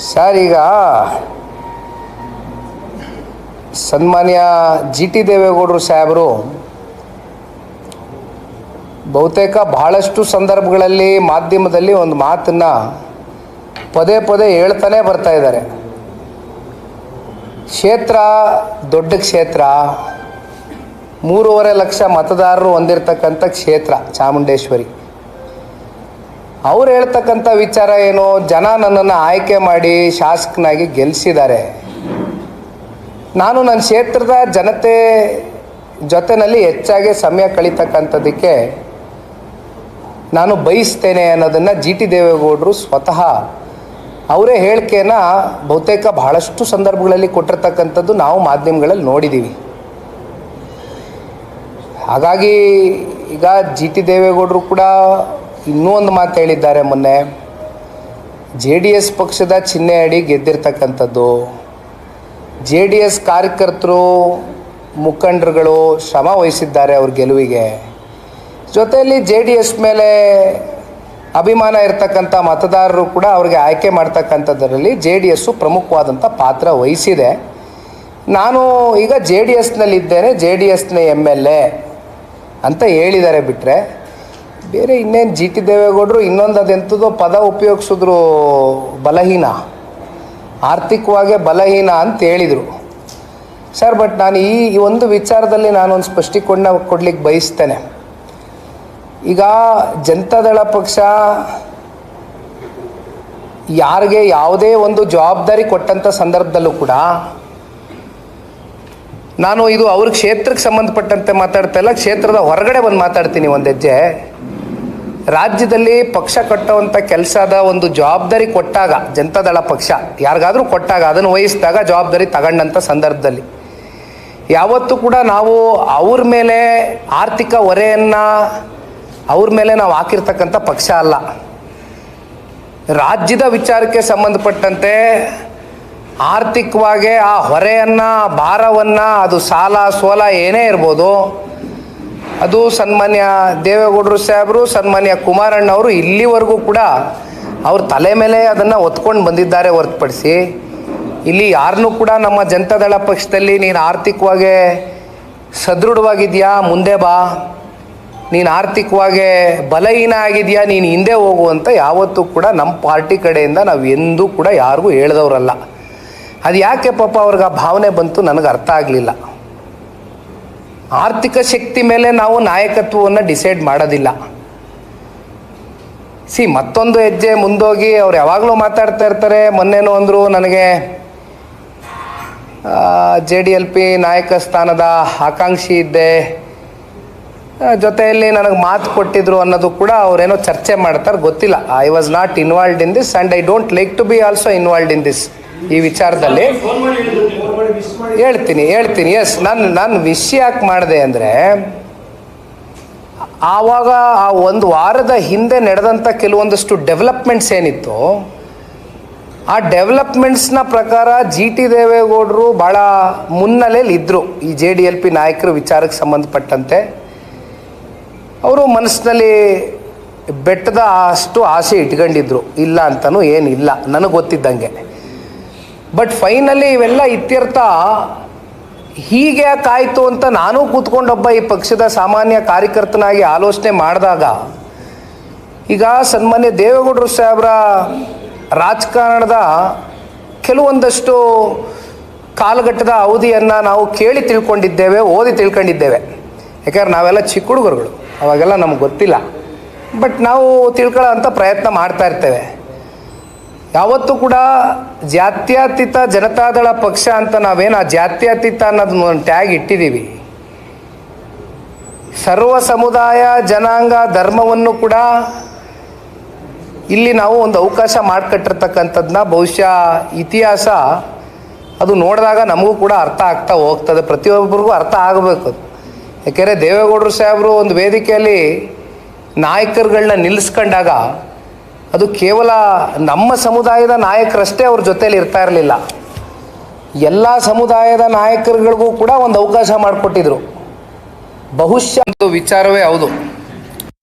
Sir, ಈಗ ಸನ್ಮಾನ್ಯ G T ದೇವೇಗೌಡರು ಸಾಹೇಬರು ಬಹುತೇಕ ಬಹಳಷ್ಟು ಸಂದರ್ಭಗಳಲ್ಲಿ ಮಾಧ್ಯಮದಲ್ಲಿ ಒಂದು ಮಾತನ್ನು ಪದೇ ಪದೇ ಹೇಳ್ತಾನೆ ಬರ್ತಾ ಇದ್ದಾರೆ. ಕ್ಷೇತ್ರ ದೊಡ್ಡ ಕ್ಷೇತ್ರ, ಮೂರುವರೆ ಲಕ್ಷ ಮತದಾರರು ಹೊಂದಿರತಕ್ಕಂಥ ಕ್ಷೇತ್ರ ಚಾಮುಂಡೇಶ್ವರಿ. ಅವ್ರು ಹೇಳ್ತಕ್ಕಂಥ ವಿಚಾರ ಏನು? ಜನ ನನ್ನನ್ನು ಆಯ್ಕೆ ಮಾಡಿ ಶಾಸಕನಾಗಿ ಗೆಲ್ಲಿಸಿದ್ದಾರೆ ನಾನು ನನ್ನ ಕ್ಷೇತ್ರದ ಜನತೆ ಜೊತೆಯಲ್ಲಿ ಹೆಚ್ಚಾಗಿ ಸಮಯ ಕಳೀತಕ್ಕಂಥದ್ದಕ್ಕೆ ನಾನು ಬಯಸ್ತೇನೆ ಅನ್ನೋದನ್ನು ಜಿ ಟಿ ದೇವೇಗೌಡರು ಸ್ವತಃ ಅವರೇ ಹೇಳಿಕೆನ ಬಹುತೇಕ ಬಹಳಷ್ಟು ಸಂದರ್ಭಗಳಲ್ಲಿ ಕೊಟ್ಟಿರ್ತಕ್ಕಂಥದ್ದು ನಾವು ಮಾಧ್ಯಮಗಳಲ್ಲಿ ನೋಡಿದ್ದೀವಿ ಹಾಗಾಗಿ ಈಗ ಜಿ ಟಿ ದೇವೇಗೌಡರು ಕೂಡ ಇನ್ನೂ ಒಂದು ಮಾತು ಹೇಳಿದ್ದಾರೆ ಮೊನ್ನೆ. ಜೆ ಡಿ ಎಸ್ ಪಕ್ಷದ ಚಿಹ್ನೆ ಅಡಿ ಗೆದ್ದಿರ್ತಕ್ಕಂಥದ್ದು. ಜೆ ಡಿ ಎಸ್ ಕಾರ್ಯಕರ್ತರು, ಮುಖಂಡರುಗಳು ಶ್ರಮ ವಹಿಸಿದ್ದಾರೆ ಅವ್ರ ಗೆಲುವಿಗೆ. ಜೊತೆಯಲ್ಲಿ ಜೆ ಡಿ ಎಸ್ ಮೇಲೆ ಅಭಿಮಾನ ಇರತಕ್ಕಂಥ ಮತದಾರರು ಕೂಡ ಅವ್ರಿಗೆ ಆಯ್ಕೆ ಮಾಡ್ತಕ್ಕಂಥದ್ರಲ್ಲಿ ಜೆ ಡಿ ಎಸ್ಸು ಪ್ರಮುಖವಾದಂಥ ಪಾತ್ರ ವಹಿಸಿದೆ. ನಾನು ಈಗ ಜೆ ಡಿ ಎಸ್ನಲ್ಲಿದ್ದೇನೆ, ಜೆ ಡಿ ಎಸ್ನ ಎಂ ಎಲ್ ಎ ಅಂತ ಹೇಳಿದ್ದಾರೆ ಬಿಟ್ಟರೆ ಬೇರೆ ಇನ್ನೇನು ಜಿ ಟಿ ದೇವೇಗೌಡರು ಇನ್ನೊಂದು ಅದೆಂಥದೋ ಪದ ಉಪಯೋಗಿಸಿದ್ರು ಬಲಹೀನ. ಆರ್ಥಿಕವಾಗಿ ಬಲಹೀನ ಅಂತ ಹೇಳಿದರು. ಸರ್, ಬಟ್ ನಾನು ಈ ಒಂದು ವಿಚಾರದಲ್ಲಿ ನಾನೊಂದು ಸ್ಪಷ್ಟೀಕರಣ ಕೊಡ್ಲಿಕ್ಕೆ ಬಯಸ್ತೇನೆ. ಈಗ ಜನತಾದಳ ಪಕ್ಷ ಯಾರಿಗೆ ಯಾವುದೇ ಒಂದು ಜವಾಬ್ದಾರಿ ಕೊಟ್ಟಂಥ ಸಂದರ್ಭದಲ್ಲೂ ಕೂಡ ನಾನು ಇದು ಅವ್ರ ಕ್ಷೇತ್ರಕ್ಕೆ ಸಂಬಂಧಪಟ್ಟಂತೆ ಮಾತಾಡ್ತಾ ಇಲ್ಲ, ಕ್ಷೇತ್ರದ ಹೊರಗಡೆ ಬಂದು ಮಾತಾಡ್ತೀನಿ ಒಂದು ಹೆಜ್ಜೆ. ರಾಜ್ಯದಲ್ಲಿ ಪಕ್ಷ ಕಟ್ಟುವಂಥ ಕೆಲಸದ ಒಂದು ಜವಾಬ್ದಾರಿ ಕೊಟ್ಟಾಗ, ಜನತಾದಳ ಪಕ್ಷ, ಯಾರಿಗಾದ್ರೂ ಕೊಟ್ಟಾಗ ಅದನ್ನು ವಹಿಸಿದಾಗ ಜವಾಬ್ದಾರಿ ತಗೊಂಡಂಥ ಸಂದರ್ಭದಲ್ಲಿ. ಯಾವತ್ತೂ ಕೂಡ ನಾವು ಅವ್ರ ಮೇಲೆ ಆರ್ಥಿಕ ಹೊರೆಯನ್ನು, ಅವ್ರ ಮೇಲೆ ನಾವು ಹಾಕಿರ್ತಕ್ಕಂಥ ಪಕ್ಷ ಅಲ್ಲ. ರಾಜ್ಯದ ವಿಚಾರಕ್ಕೆ ಸಂಬಂಧಪಟ್ಟಂತೆ ಆರ್ಥಿಕವಾಗಿ ಆ ಹೊರೆಯನ್ನು, ಭಾರವನ್ನು, ಅದು ಸಾಲ ಸೋಲ ಏನೇ ಇರ್ಬೋದು ಅದು ಸನ್ಮಾನ್ಯ ದೇವೇಗೌಡರು ಸಾಹೇಬರು, ಸನ್ಮಾನ್ಯ ಕುಮಾರಣ್ಣವರು ಇಲ್ಲಿವರೆಗೂ ಕೂಡ ಅವ್ರ ತಲೆ ಮೇಲೆ ಅದನ್ನು ಒತ್ಕೊಂಡು ಬಂದಿದ್ದಾರೆ ಹೊರತುಪಡಿಸಿ. ಇಲ್ಲಿ ಯಾರನ್ನೂ ಕೂಡ ನಮ್ಮ ಜನತಾದಳ ಪಕ್ಷದಲ್ಲಿ ನೀನು ಆರ್ಥಿಕವಾಗಿ ಸದೃಢವಾಗಿದೆಯಾ, ಮುಂದೆ ಬಾ. ನೀನು ಆರ್ಥಿಕವಾಗಿ ಬಲಹೀನ ಆಗಿದೆಯಾ, ನೀನು ಹಿಂದೆ ಹೋಗು ಅಂತ ಯಾವತ್ತೂ ಕೂಡ ನಮ್ಮ ಪಾರ್ಟಿ ಕಡೆಯಿಂದ ನಾವು ಎಂದೂ ಕೂಡ ಯಾರಿಗೂ ಹೇಳ್ದವ್ರಲ್ಲ. ಅದು ಯಾಕೆ ಪಾಪ ಅವ್ರಿಗೆ ಆ ಭಾವನೆ ಬಂತು, ನನಗೆ ಅರ್ಥ ಆಗಲಿಲ್ಲ. ಆರ್ಥಿಕ ಶಕ್ತಿ ಮೇಲೆ ನಾವು ನಾಯಕತ್ವವನ್ನು ಡಿಸೈಡ್ ಮಾಡೋದಿಲ್ಲ. ಸಿ ಮತ್ತೊಂದು ಹೆಜ್ಜೆ ಮುಂದೋಗಿ ಅವ್ರು ಯಾವಾಗಲೂ ಮಾತಾಡ್ತಾ ಇರ್ತಾರೆ. ಮೊನ್ನೆನೂ ಅಂದರು ನನಗೆ ಜೆ ಡಿ ಎಲ್ ಪಿ ನಾಯಕ ಸ್ಥಾನದ ಆಕಾಂಕ್ಷಿ ಇದ್ದೆ. ಜೊತೆಯಲ್ಲಿ ನನಗೆ ಮಾತು ಕೊಟ್ಟಿದ್ರು ಅನ್ನೋದು ಕೂಡ ಅವರೇನೋ ಚರ್ಚೆ ಮಾಡ್ತಾರೆ, ಗೊತ್ತಿಲ್ಲ. I was not involved in this and I don't like to be also involved in this ಈ ವಿಚಾರದಲ್ಲಿ. ಹೇಳ್ತೀನಿ ಹೇಳ್ತೀನಿ. ಎಸ್ ನಾನು ನಾನು ವಿಷಯ ಯಾಕೆ ಮಾಡಿದೆ ಅಂದರೆ, ಆವಾಗ ಆ ಒಂದು ವಾರದ ಹಿಂದೆ ನಡೆದಂಥ ಕೆಲವೊಂದಷ್ಟು ಡೆವಲಪ್ಮೆಂಟ್ಸ್ ಏನಿತ್ತು, ಆ ಡೆವಲಪ್ಮೆಂಟ್ಸ್ನ ಪ್ರಕಾರ ಜಿ ಟಿ ದೇವೇಗೌಡರು ಭಾಳ ಮುನ್ನೆಲೆಯಲ್ಲಿ ಇದ್ದರು ಈ ಜೆ ಡಿ ಎಲ್ ಪಿ ನಾಯಕರ ವಿಚಾರಕ್ಕೆ ಸಂಬಂಧಪಟ್ಟಂತೆ. ಅವರು ಮನಸ್ಸಿನಲ್ಲಿ ಬೆಟ್ಟದ ಅಷ್ಟು ಆಸೆ ಇಟ್ಕೊಂಡಿದ್ರು. ಇಲ್ಲ ಅಂತಲೂ ಏನಿಲ್ಲ. ನನಗೆ ಗೊತ್ತಿದ್ದಂಗೆ. ಬಟ್ ಫೈನಲಿ ಇವೆಲ್ಲ ಇತ್ಯರ್ಥ. ಹೀಗೆ ಕಾಯ್ತು ಅಂತ ನಾನು ಕೂತ್ಕೊಂಡೊಬ್ಬ ಈ ಪಕ್ಷದ ಸಾಮಾನ್ಯ ಕಾರ್ಯಕರ್ತನಾಗಿ ಆಲೋಚನೆ ಮಾಡಿದಾಗ, ಈಗ ಸನ್ಮಾನ್ಯ ದೇವೇಗೌಡರು ಸಾಹೇಬ್ರ ರಾಜಕಾರಣದ ಕೆಲವೊಂದಷ್ಟು ಕಾಲಘಟ್ಟದ ಅವಧಿಯನ್ನು ನಾವು ಕೇಳಿ ತಿಳ್ಕೊಂಡಿದ್ದೇವೆ, ಓದಿ ತಿಳ್ಕೊಂಡಿದ್ದೇವೆ. ಯಾಕಂದ್ರೆ ನಾವೆಲ್ಲ ಚಿಕ್ಕ ಹುಡುಗರುಗಳು, ಅವಾಗೆಲ್ಲ ನಮ್ಗೆ ಗೊತ್ತಿಲ್ಲ. ಬಟ್ ನಾವು ತಿಳ್ಕೊಳ್ಳೋ ಅಂತ ಪ್ರಯತ್ನ ಮಾಡ್ತಾ ಇರ್ತೇವೆ. ಯಾವತ್ತೂ ಕೂಡ ಜಾತ್ಯತೀತ ಜನತಾದಳ ಪಕ್ಷ ಅಂತ ನಾವೇನು ಆ ಜಾತ್ಯತೀತ ಒಂದು ಟ್ಯಾಗ್ ಇಟ್ಟಿದ್ದೀವಿ ಸರ್ವ ಸಮುದಾಯ ಜನಾಂಗ ಧರ್ಮವನ್ನು ಕೂಡ ಇಲ್ಲಿ ನಾವು ಒಂದು ಅವಕಾಶ ಮಾಡಿಕೊಟ್ಟಿರ್ತಕ್ಕಂಥದ್ದನ್ನ ಬಹುಶಃ ಇತಿಹಾಸ ಅದು ನೋಡಿದಾಗ ನಮಗೂ ಕೂಡ ಅರ್ಥ ಆಗ್ತಾ ಹೋಗ್ತದೆ. ಪ್ರತಿಯೊಬ್ಬರಿಗೂ ಅರ್ಥ ಆಗಬೇಕು ಯಾಕೆಂದರೆ ದೇವೇಗೌಡರು ಸಾಹೇಬರು ಒಂದು ವೇದಿಕೆಯಲ್ಲಿ ನಾಯಕರುಗಳನ್ನ ನಿಲ್ಲಿಸ್ಕೊಂಡಾಗ ಅದು ಕೇವಲ ನಮ್ಮ ಸಮುದಾಯದ ನಾಯಕರಷ್ಟೇ ಅವ್ರ ಜೊತೆಯಲ್ಲಿ ಇರ್ತಾ ಇರಲಿಲ್ಲ. ಎಲ್ಲ ಸಮುದಾಯದ ನಾಯಕರುಗಳಿಗೂ ಕೂಡ ಒಂದು ಅವಕಾಶ ಮಾಡಿಕೊಟ್ಟಿದ್ರು. ಬಹುಶಃ ಒಂದು ವಿಚಾರವೇ ಹೌದು.